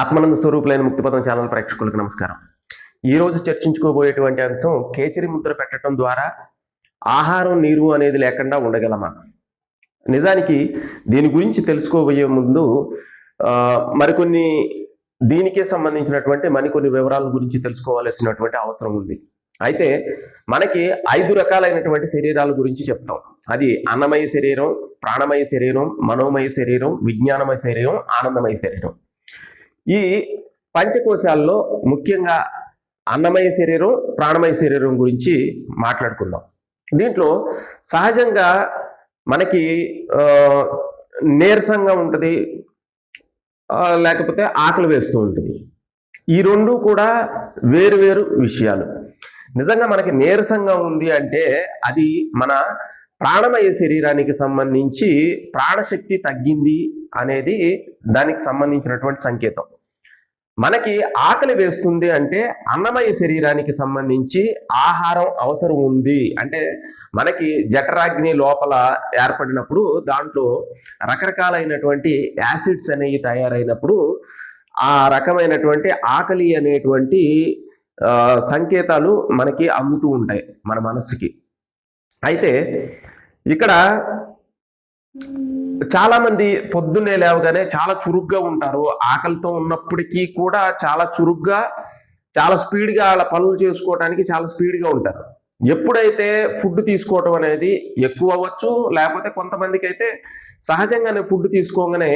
ఆత్మానంద స్వరూపులైన ముక్తిపదం channel ప్రేక్షకులకు నమస్కారం. ఈరోజు చర్చించుకోబోయేటువంటి అంశం కేచరి ముద్ర పెట్టడం ద్వారా ఆహారం నీరు అనేది లేకుండా ఉండగలమా? నిజానికి దీని గురించి తెలుసుకోబోయే ముందు మరికొన్ని దీనికే సంబంధించినటువంటి మరికొన్ని వివరాల గురించి తెలుసుకోవాల్సినటువంటి అవసరం ఉంది. అయితే మనకి ఐదు రకాలైనటువంటి శరీరాల గురించి చెప్తాం. అది అన్నమయ శరీరం ప్రాణమయ శరీరం మనోమయ శరీరం విజ్ఞానమయ శరీరం ఆనందమయ శరీరం. ఈ పంచకోశాల్లో ముఖ్యంగా అన్నమయ శరీరం ప్రాణమయ శరీరం గురించి మాట్లాడుకుందాం. దీంట్లో సహజంగా మనకి నీరసంగా ఉంటుంది లేకపోతే ఆకలి వేస్తూ ఉంటుంది. ఈ రెండు కూడా వేరు వేరు విషయాలు. నిజంగా మనకి నీరసంగా ఉంది అంటే అది మన ప్రాణమయ శరీరానికి సంబంధించి ప్రాణశక్తి తగ్గింది అనేది దానికి సంబంధించినటువంటి సంకేతం. మనకి ఆకలి వేస్తుంది అంటే అన్నమయ శరీరానికి సంబంధించి ఆహారం అవసరం ఉంది. అంటే మనకి జఠరాగ్ని లోపల ఏర్పడినప్పుడు దాంట్లో రకరకాలైనటువంటి యాసిడ్స్ అనేవి తయారైనప్పుడు ఆ రకమైనటువంటి ఆకలి అనేటువంటి సంకేతాలు మనకి అందుతూ ఉంటాయి మన మనస్సుకి. అయితే ఇక్కడ చాలామంది పొద్దున్నే లేవగానే చాలా చురుగ్గా ఉంటారు. ఆకలితో ఉన్నప్పటికీ కూడా చాలా చురుగ్గా చాలా స్పీడ్గా వాళ్ళ పనులు చేసుకోవడానికి చాలా స్పీడ్గా ఉంటారు. ఎప్పుడైతే ఫుడ్ తీసుకోవటం అనేది ఎక్కువ అవ్వచ్చు లేకపోతే కొంతమందికి అయితే సహజంగానే ఫుడ్ తీసుకోగానే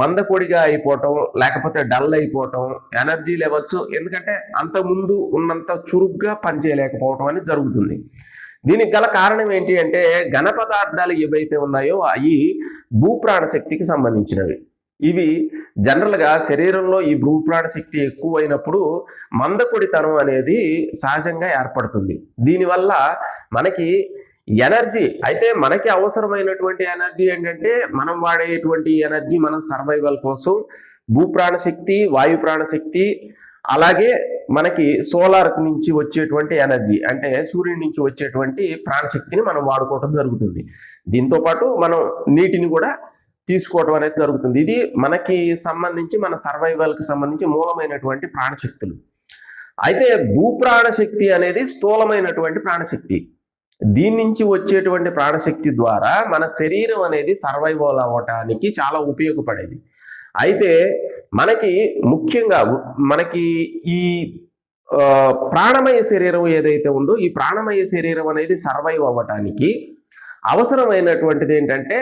మందకొడిగా అయిపోవటం లేకపోతే డల్ అయిపోవటం ఎనర్జీ లెవెల్స్ ఎందుకంటే అంత ముందు ఉన్నంత చురుగ్గా పనిచేయలేకపోవటం అనేది జరుగుతుంది. దీనికి గల కారణం ఏంటి అంటే ఘన పదార్థాలు ఏవైతే ఉన్నాయో అవి భూప్రాణ శక్తికి సంబంధించినవి. ఇవి జనరల్గా శరీరంలో ఈ భూప్రాణ శక్తి ఎక్కువైనప్పుడు మందకొడితనం అనేది సహజంగా ఏర్పడుతుంది. దీనివల్ల మనకి ఎనర్జీ అయితే మనకి అవసరమైనటువంటి ఎనర్జీ ఏంటంటే మనం వాడేటువంటి ఎనర్జీ మన సర్వైవల్ కోసం భూప్రాణ శక్తి వాయు ప్రాణ శక్తి అలాగే మనకి సోలార్ నుంచి వచ్చేటువంటి ఎనర్జీ అంటే సూర్యుడి నుంచి వచ్చేటువంటి ప్రాణశక్తిని మనం వాడుకోవటం జరుగుతుంది. దీంతో పాటు మనం నీటిని కూడా తీసుకోవటం అనేది జరుగుతుంది. ఇది మనకి సంబంధించి మన సర్వైవల్కి సంబంధించి మూలమైనటువంటి ప్రాణశక్తులు. అయితే భూప్రాణశక్తి అనేది స్థూలమైనటువంటి ప్రాణశక్తి. దీని నుంచి వచ్చేటువంటి ప్రాణశక్తి ద్వారా మన శరీరం అనేది సర్వైవల్ అవ్వటానికి చాలా ఉపయోగపడేది. అయితే మనకి ముఖ్యంగా మనకి ఈ ప్రాణమయ శరీరం ఏదైతే ఉందో ఈ ప్రాణమయ శరీరం అనేది సర్వైవ్ అవ్వటానికి అవసరమైనటువంటిది ఏంటంటే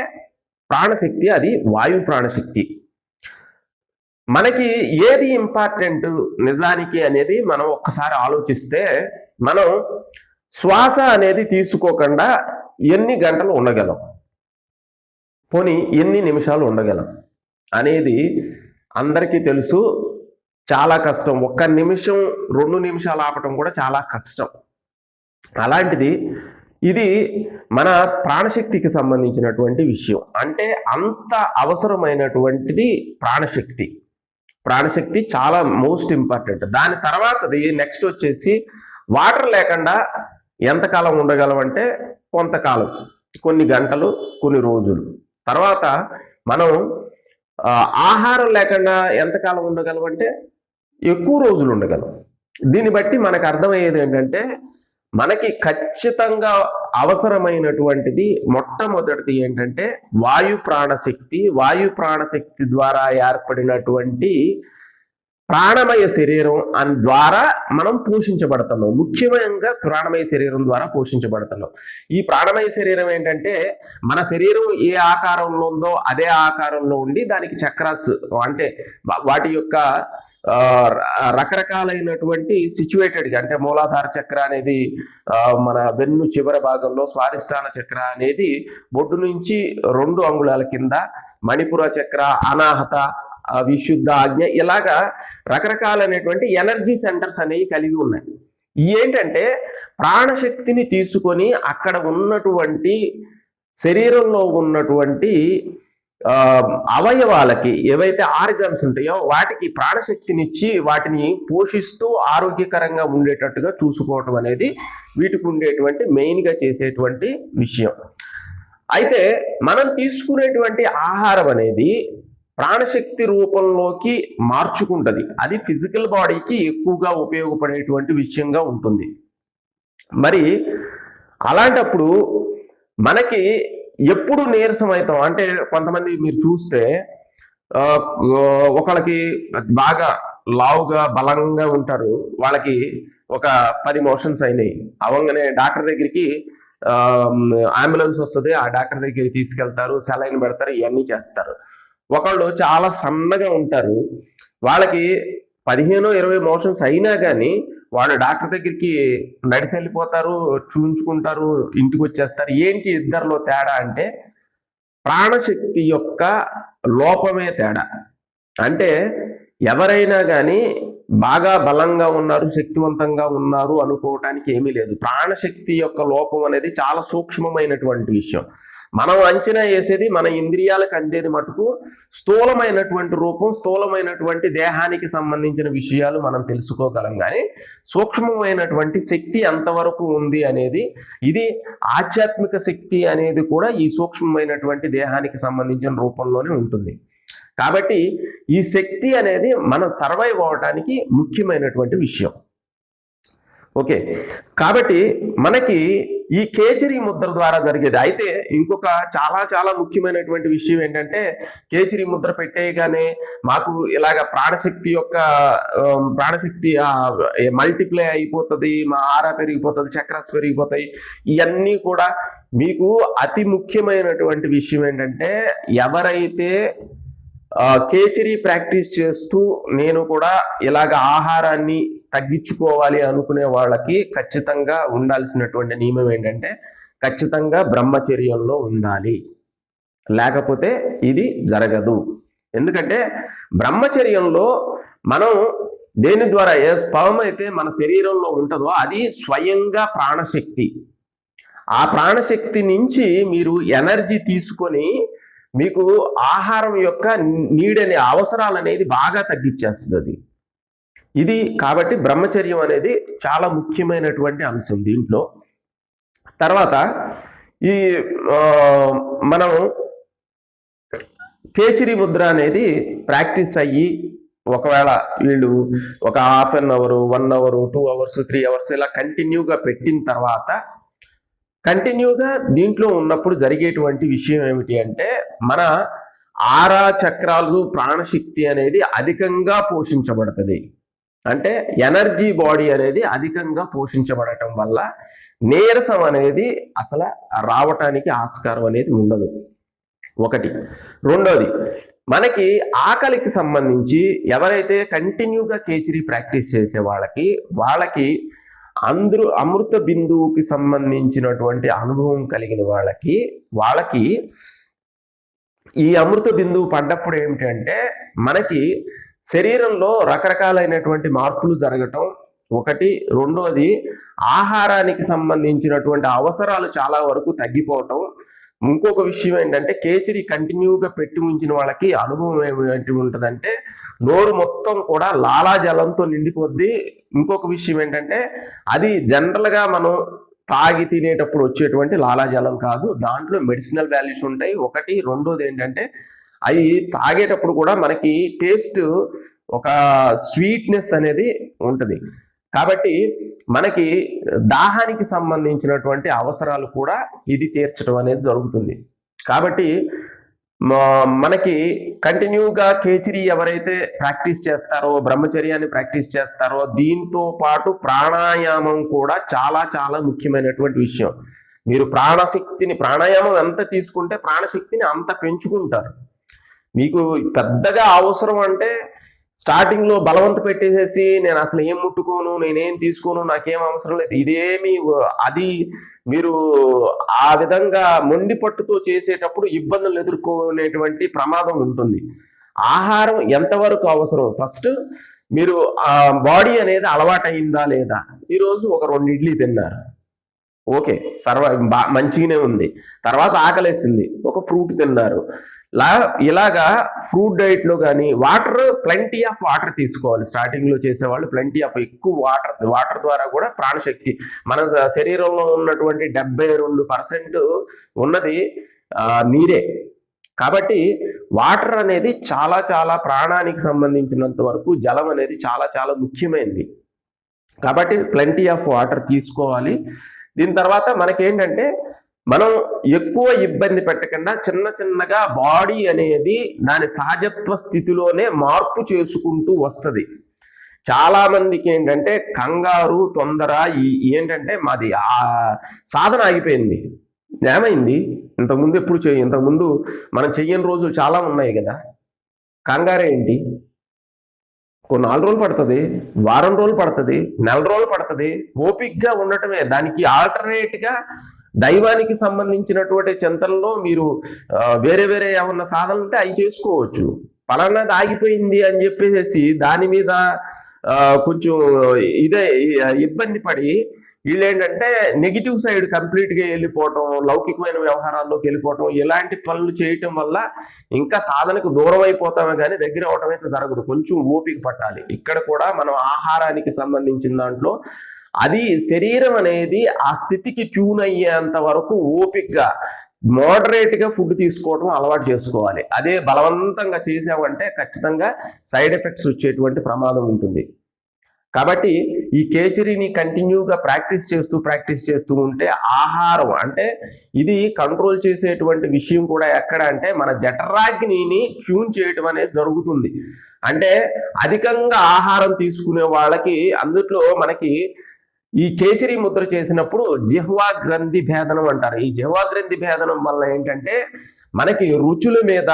ప్రాణశక్తి అది వాయు ప్రాణశక్తి. మనకి ఏది ఇంపార్టెంట్ నిజానికి అనేది మనం ఒక్కసారి ఆలోచిస్తే మనం శ్వాస అనేది తీసుకోకుండా ఎన్ని గంటలు ఉండగలం? పోనీ ఎన్ని నిమిషాలు ఉండగలం? అనేది అందరికీ తెలుసు చాలా కష్టం. ఒక్క నిమిషం రెండు నిమిషాలు ఆపటం కూడా చాలా కష్టం. అలాంటిది ఇది మన ప్రాణశక్తికి సంబంధించినటువంటి విషయం. అంటే అంత అవసరమైనటువంటిది ప్రాణశక్తి. ప్రాణశక్తి చాలా మోస్ట్ ఇంపార్టెంట్ దాని తర్వాతది నెక్స్ట్ వచ్చేసి వాటర్ లేకుండా ఎంతకాలం ఉండగలం అంటే కొంతకాలం. కొన్ని గంటలు కొన్ని రోజులు. తర్వాత మనం ఆహారం లేకుండా ఎంతకాలం ఉండగలం అంటే ఎక్కువ రోజులు ఉండగలం. దీన్ని బట్టి మనకు అర్థమయ్యేది ఏంటంటే మనకి ఖచ్చితంగా అవసరమైనటువంటిది మొట్టమొదటిది ఏంటంటే వాయు ప్రాణశక్తి వాయు ప్రాణశక్తి ద్వారా ఏర్పడినటువంటి ప్రాణమయ శరీరం అని ద్వారా మనం పోషించబడుతున్నాం ముఖ్యంగా ప్రాణమయ శరీరం ద్వారా పోషించబడుతున్నాం ఈ ప్రాణమయ శరీరం ఏంటంటే మన శరీరం ఏ ఆకారంలో ఉందో అదే ఆకారంలో ఉండి దానికి చక్రాస్ అంటే వాటి యొక్క రకరకాలైనటువంటి సిచ్యువేటెడ్గా అంటే మూలాధార చక్ర అనేది మన వెన్ను చివరి భాగంలో స్వాధిష్టాన చక్ర అనేది బొడ్డు నుంచి రెండు అంగుళాల కింద మణిపుర చక్ర అనాహత విశుద్ధ ఆజ్ఞ. ఇలాగా రకరకాలైనటువంటి ఎనర్జీ సెంటర్స్ అనేవి కలిగి ఉన్నాయి. ఏంటంటే ప్రాణశక్తిని తీసుకొని అక్కడ ఉన్నటువంటి శరీరంలో ఉన్నటువంటి అవయవాలకి ఏవైతే ఆర్గన్స్ ఉంటాయో వాటికి ప్రాణశక్తినిచ్చి వాటిని పోషిస్తూ ఆరోగ్యకరంగా ఉండేటట్టుగా చూసుకోవటం అనేది వీటికి ఉండేటువంటి మెయిన్గా చేసేటువంటి విషయం. అయితే మనం తీసుకునేటువంటి ఆహారం అనేది ప్రాణశక్తి రూపంలోకి మార్చుకుంటది. అది ఫిజికల్ బాడీకి ఎక్కువగా ఉపయోగపడేటువంటి విషయంగా ఉంటుంది. మరి అలాంటప్పుడు మనకి ఎప్పుడు నీరసం అవుతాం అంటే కొంతమంది మీరు చూస్తే ఒకళ్ళకి బాగా లావుగా బలంగా ఉంటారు. వాళ్ళకి ఒక పది మోషన్స్ అయినాయి. అవంగానే డాక్టర్ దగ్గరికి అంబులెన్స్ వస్తుంది. ఆ డాక్టర్ దగ్గరికి తీసుకెళ్తారు. సెలైన్ పెడతారు. ఇవన్నీ చేస్తారు. ఒకళ్ళు చాలా సన్నగా ఉంటారు. వాళ్ళకి పదిహేను ఇరవై మోషన్స్ అయినా కానీ వాళ్ళు డాక్టర్ దగ్గరికి నడిసి వెళ్ళిపోతారు చూయించుకుంటారు ఇంటికి వచ్చేస్తారు ఏంటి ఇద్దరిలో తేడా అంటే ప్రాణశక్తి యొక్క లోపమే తేడా. అంటే ఎవరైనా కానీ బాగా బలంగా ఉన్నారు శక్తివంతంగా ఉన్నారు అనుకోవటానికి ఏమీ లేదు. ప్రాణశక్తి యొక్క లోపం అనేది చాలా సూక్ష్మమైనటువంటి విషయం. మనం అంచనా వేసేది మన ఇంద్రియాలకు అందేది మటుకు స్థూలమైనటువంటి రూపం స్థూలమైనటువంటి దేహానికి సంబంధించిన విషయాలు మనం తెలుసుకోగలం. కానీ సూక్ష్మమైనటువంటి శక్తి ఎంతవరకు ఉంది అనేది ఇది ఆధ్యాత్మిక శక్తి అనేది కూడా ఈ సూక్ష్మమైనటువంటి దేహానికి సంబంధించిన రూపంలోనే ఉంటుంది. కాబట్టి ఈ శక్తి అనేది మనం సర్వైవ్ అవడానికి ముఖ్యమైనటువంటి విషయం. ఓకే. కాబట్టి మనకి ఈ కేచరి ముద్ర ద్వారా జరిగేది. అయితే ఇంకొక చాలా చాలా ముఖ్యమైనటువంటి విషయం ఏంటంటే కేచరి ముద్ర పెట్టేయగానే మాకు ఇలాగ ప్రాణశక్తి యొక్క ప్రాణశక్తి మల్టిప్లై అయిపోతుంది మా ఆరా పెరిగిపోతుంది చక్రాస్ పెరిగిపోతాయి ఇవన్నీ కూడా మీకు అతి ముఖ్యమైనటువంటి విషయం ఏంటంటే ఎవరైతే కేచరి ప్రాక్టీస్ చేస్తూ నేను కూడా ఇలాగ ఆహారాన్ని తగ్గించుకోవాలి అనుకునే వాళ్ళకి ఖచ్చితంగా ఉండాల్సినటువంటి నియమం ఏంటంటే ఖచ్చితంగా బ్రహ్మచర్యంలో ఉండాలి. లేకపోతే ఇది జరగదు. ఎందుకంటే బ్రహ్మచర్యంలో మనం దేని ద్వారా ఏ స్పవం అయితే మన శరీరంలో ఉంటుందో అది స్వయంగా ప్రాణశక్తి. ఆ ప్రాణశక్తి నుంచి మీరు ఎనర్జీ తీసుకొని మీకు ఆహారం యొక్క నీడనే అవసరాలు అనేది బాగా తగ్గించేస్తుంది అది ఇది కాబట్టి బ్రహ్మచర్యం అనేది చాలా ముఖ్యమైనటువంటి అంశం దీంట్లో. తర్వాత ఈ మనం కేచరి ముద్ర అనేది ప్రాక్టీస్ అయ్యి ఒకవేళ వీళ్ళు ఒక half an hour one hour two hours three hours ఇలా కంటిన్యూగా పెట్టిన తర్వాత కంటిన్యూగా దీంట్లో ఉన్నప్పుడు జరిగేటువంటి విషయం ఏమిటి అంటే మన ఆరా చక్రాలు ప్రాణశక్తి అనేది అధికంగా పోషించబడుతుంది. అంటే ఎనర్జీ బాడీ అనేది అధికంగా పోషించబడటం వల్ల నీరసం అనేది అసలు రావటానికి ఆస్కారం అనేది ఉండదు. ఒకటి. రెండోది మనకి ఆకలికి సంబంధించి ఎవరైతే కంటిన్యూగా కేచరీ ప్రాక్టీస్ చేసే వాళ్ళకి వాళ్ళకి అందరూ అమృత బిందువుకి సంబంధించినటువంటి అనుభవం కలిగిన వాళ్ళకి వాళ్ళకి ఈ అమృత బిందువు పడ్డప్పుడు ఏమిటంటే మనకి శరీరంలో రకరకాలైనటువంటి మార్పులు జరగటం ఒకటి రెండోది ఆహారానికి సంబంధించినటువంటి అవసరాలు చాలా వరకు తగ్గిపోవటం ఇంకొక విషయం ఏంటంటే కేచరి కంటిన్యూగా పెట్టి ఉంచిన వాళ్ళకి అనుభవం ఏమిటి ఉంటుందంటే నోరు మొత్తం కూడా లాలాజలంతో నిండిపోద్ది. ఇంకొక విషయం ఏంటంటే అది జనరల్గా మనం తాగి తినేటప్పుడు వచ్చేటువంటి లాలాజలం కాదు. దాంట్లో మెడిసినల్ వాల్యూస్ ఉంటాయి. ఒకటి రెండోది ఏంటంటే అవి తాగేటప్పుడు కూడా మనకి టేస్ట్ ఒక స్వీట్నెస్ అనేది ఉంటుంది. కాబట్టి మనకి దాహానికి సంబంధించినటువంటి అవసరాలు కూడా ఇది తీర్చడం అనేది జరుగుతుంది. కాబట్టి మా- మనకి కంటిన్యూగా కేచరి ఎవరైతే ప్రాక్టీస్ చేస్తారో బ్రహ్మచర్యాన్ని ప్రాక్టీస్ చేస్తారో దీంతో పాటు ప్రాణాయామం కూడా చాలా చాలా ముఖ్యమైనటువంటి విషయం. మీరు ప్రాణశక్తిని ప్రాణాయామం ఎంత తీసుకుంటే ప్రాణశక్తిని అంత పెంచుకుంటారు. మీకు పెద్దగా అవసరం అంటే స్టార్టింగ్లో బలవంత పెట్టేసేసి నేను అసలు ఏం ముట్టుకోను నేనేం తీసుకోను నాకేం అవసరం లేదు. ఇదేమి అది మీరు ఆ విధంగా మొండి పట్టుతో చేసేటప్పుడు ఇబ్బందులు ఎదుర్కొనేటువంటి ప్రమాదం ఉంటుంది. ఆహారం ఎంతవరకు అవసరం? ఫస్ట్ మీరు ఆ బాడీ అనేది అలవాటైందా లేదా? ఈరోజు ఒక రెండు ఇడ్లీ తిన్నారు. ఓకే సర్వ బా మంచిగానే ఉంది. తర్వాత ఆకలేసింది. ఒక ఫ్రూట్ తిన్నారు. లా ఇలాగా ఫ్రూట్ డైట్లో కానీ వాటర్ ప్లంటీ ఆఫ్ వాటర్ తీసుకోవాలి. స్టార్టింగ్లో చేసేవాళ్ళు ప్లంటీ ఆఫ్ ఎక్కువ వాటర్ వాటర్ ద్వారా కూడా ప్రాణశక్తి. మన శరీరంలో ఉన్నటువంటి డెబ్బై రెండు పర్సెంట్ ఉన్నది నీరే. కాబట్టి వాటర్ అనేది చాలా చాలా ప్రాణానికి సంబంధించినంత వరకు జలం అనేది చాలా చాలా ముఖ్యమైనది కాబట్టి ప్లంటీ ఆఫ్ వాటర్ తీసుకోవాలి. దీని తర్వాత మనకేంటంటే మనం ఎక్కువ ఇబ్బంది పెట్టకుండా చిన్న చిన్నగా బాడీ అనేది దాని సహజత్వ స్థితిలోనే మార్పు చేసుకుంటూ వస్తుంది. చాలా మందికి ఏంటంటే కంగారు తొందర ఈ ఏంటంటే మాది ఆ సాధన ఆగిపోయింది. ఏమైంది? ఇంతకుముందు ఎప్పుడు చేయ ఇంతకుముందు మనం చెయ్యని రోజులు చాలా ఉన్నాయి కదా. కంగారు ఏంటి? కొన్ని నాలుగు రోజులు పడుతుంది వారం రోజులు పడుతుంది నెల రోజులు పడుతుంది ఓపిక్గా ఉండటమే. దానికి ఆల్టర్నేట్గా దైవానికి సంబంధించినటువంటి చింతనలో మీరు వేరే వేరే ఏమన్నా సాధనలు ఉంటే అవి చేసుకోవచ్చు. పలానాది ఆగిపోయింది అని చెప్పేసి దాని మీద కొంచెం ఇదే ఇబ్బంది పడి వీళ్ళు ఏంటంటే నెగిటివ్ సైడ్ కంప్లీట్గా వెళ్ళిపోవటం లౌకికమైన వ్యవహారాల్లోకి వెళ్ళిపోవటం ఇలాంటి పనులు చేయటం వల్ల ఇంకా సాధనకు దూరం అయిపోతామే కానీ దగ్గర అవటం అయితే జరగదు. కొంచెం ఓపిక పట్టాలి. ఇక్కడ కూడా మనం ఆహారానికి సంబంధించిన దాంట్లో అది శరీరం అనేది ఆ స్థితికి ట్యూన్ అయ్యేంత వరకు ఓపిక్గా మోడరేట్గా ఫుడ్ తీసుకోవడం అలవాటు చేసుకోవాలి. అదే బలవంతంగా చేసామంటే ఖచ్చితంగా సైడ్ ఎఫెక్ట్స్ వచ్చేటువంటి ప్రమాదం ఉంటుంది. కాబట్టి ఈ కేచరీని కంటిన్యూగా ప్రాక్టీస్ చేస్తూ ప్రాక్టీస్ చేస్తూ ఉంటే ఆహారం అంటే ఇది కంట్రోల్ చేసేటువంటి విషయం కూడా ఎక్కడ అంటే మన జఠరాగ్నిని ట్యూన్ చేయటం అనేది జరుగుతుంది. అంటే అధికంగా ఆహారం తీసుకునే వాళ్ళకి అందుట్లో మనకి ఈ కేచరి ముద్ర చేసినప్పుడు జిహ్వా గ్రంథి భేదనం అంటారు. ఈ జిహ్వా గ్రంథి భేదనం వల్ల ఏంటంటే మనకి రుచుల మీద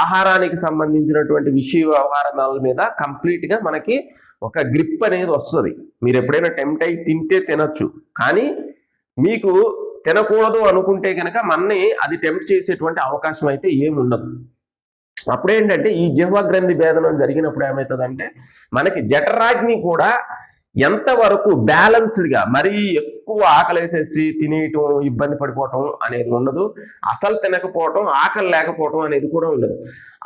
ఆహారానికి సంబంధించినటువంటి విషయ వ్యవహారాల మీద కంప్లీట్గా మనకి ఒక గ్రిప్ అనేది వస్తుంది. మీరు ఎప్పుడైనా టెంప్ట్ అయి తింటే తినొచ్చు. కానీ మీకు తినకూడదు అనుకుంటే కనుక మనని అది టెంప్ట్ చేసేటువంటి అవకాశం అయితే ఏముండదు అప్పుడేంటంటే ఈ జిహ్వా గ్రంథి భేదనం జరిగినప్పుడు ఏమవుతుందంటే మనకి జఠరాగ్ని కూడా ఎంతవరకు బ్యాలెన్స్డ్గా మరీ ఎక్కువ ఆకలేసేసి తినేయటం ఇబ్బంది పడిపోవటం అనేది ఉండదు. అసలు తినకపోవటం ఆకలి లేకపోవటం అనేది కూడా ఉండదు.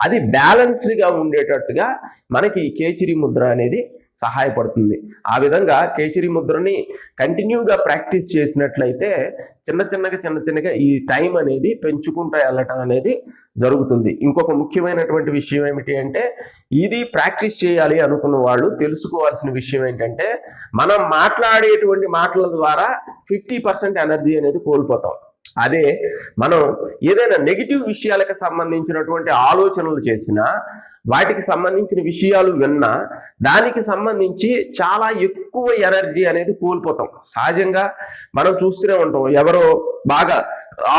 అది బ్యాలెన్స్డ్గా ఉండేటట్టుగా మనకి కేచిరి ముద్ర అనేది సహాయపడుతుంది. ఆ విధంగా కేచిరి ముద్రని కంటిన్యూగా ప్రాక్టీస్ చేసినట్లయితే చిన్న చిన్నగా చిన్న చిన్నగా ఈ టైం అనేది పెంచుకుంటూ వెళ్ళటం అనేది జరుగుతుంది. ఇంకొక ముఖ్యమైనటువంటి విషయం ఏమిటి అంటే ఇది ప్రాక్టీస్ చేయాలి అనుకున్న వాళ్ళు తెలుసుకోవాల్సిన విషయం ఏంటంటే మనం మాట్లాడేటువంటి మాటల ద్వారా ఫిఫ్టీ పర్సెంట్ ఎనర్జీ అనేది కోల్పోతాం. అదే మనం ఏదైనా నెగిటివ్ విషయాలకు సంబంధించినటువంటి ఆలోచనలు చేసినా వాటికి సంబంధించిన విషయాలు విన్నా దానికి సంబంధించి చాలా ఎక్కువ ఎనర్జీ అనేది కోల్పోతాం. సహజంగా మనం చూస్తూనే ఉంటాం ఎవరో బాగా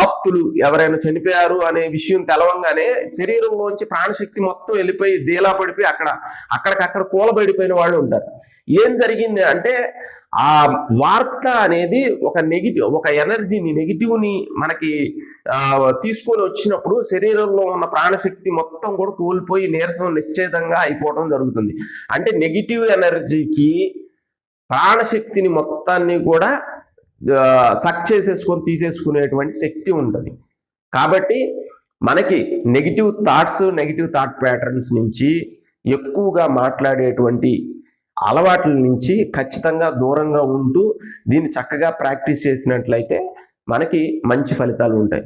ఆప్తులు ఎవరైనా చనిపోయారు అనే విషయం తెలవంగానే శరీరంలోంచి ప్రాణశక్తి మొత్తం వెళ్ళిపోయి దేలా పడిపోయి అక్కడ అక్కడికక్కడ కూలబడిపోయిన వాళ్ళు ఉంటారు. ఏం జరిగింది అంటే ఆ వార్త అనేది ఒక నెగిటివ్ ఒక ఎనర్జీని నెగిటివ్ని మనకి తీసుకొని వచ్చినప్పుడు శరీరంలో ఉన్న ప్రాణశక్తి మొత్తం కూడా కోల్పోయి నీరసం నిశ్చేతంగా అయిపోవడం జరుగుతుంది. అంటే నెగిటివ్ ఎనర్జీకి ప్రాణశక్తిని మొత్తాన్ని కూడా సక్ చేసేసుకొని తీసేసుకునేటువంటి శక్తి ఉంటుంది. కాబట్టి మనకి negative thoughts negative thought patterns నుంచి ఎక్కువగా మాట్లాడేటువంటి అలవాట్ల నుంచి ఖచ్చితంగా దూరంగా ఉంటూ దీన్ని చక్కగా ప్రాక్టీస్ చేసినట్లయితే మనకి మంచి ఫలితాలు ఉంటాయి.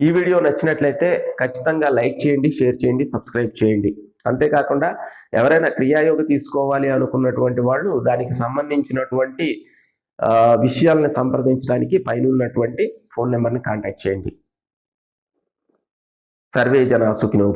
ఈ వీడియో నచ్చినట్లయితే ఖచ్చితంగా లైక్ చేయండి షేర్ చేయండి సబ్స్క్రైబ్ చేయండి. అంతేకాకుండా ఎవరైనా క్రియాయోగ తీసుకోవాలి అనుకున్నటువంటి వాళ్ళు దానికి సంబంధించినటువంటి విషయాలను సంప్రదించడానికి పైన ఉన్నటువంటి ఫోన్ నెంబర్ని కాంటాక్ట్ చేయండి. సర్వే జన సుఖినో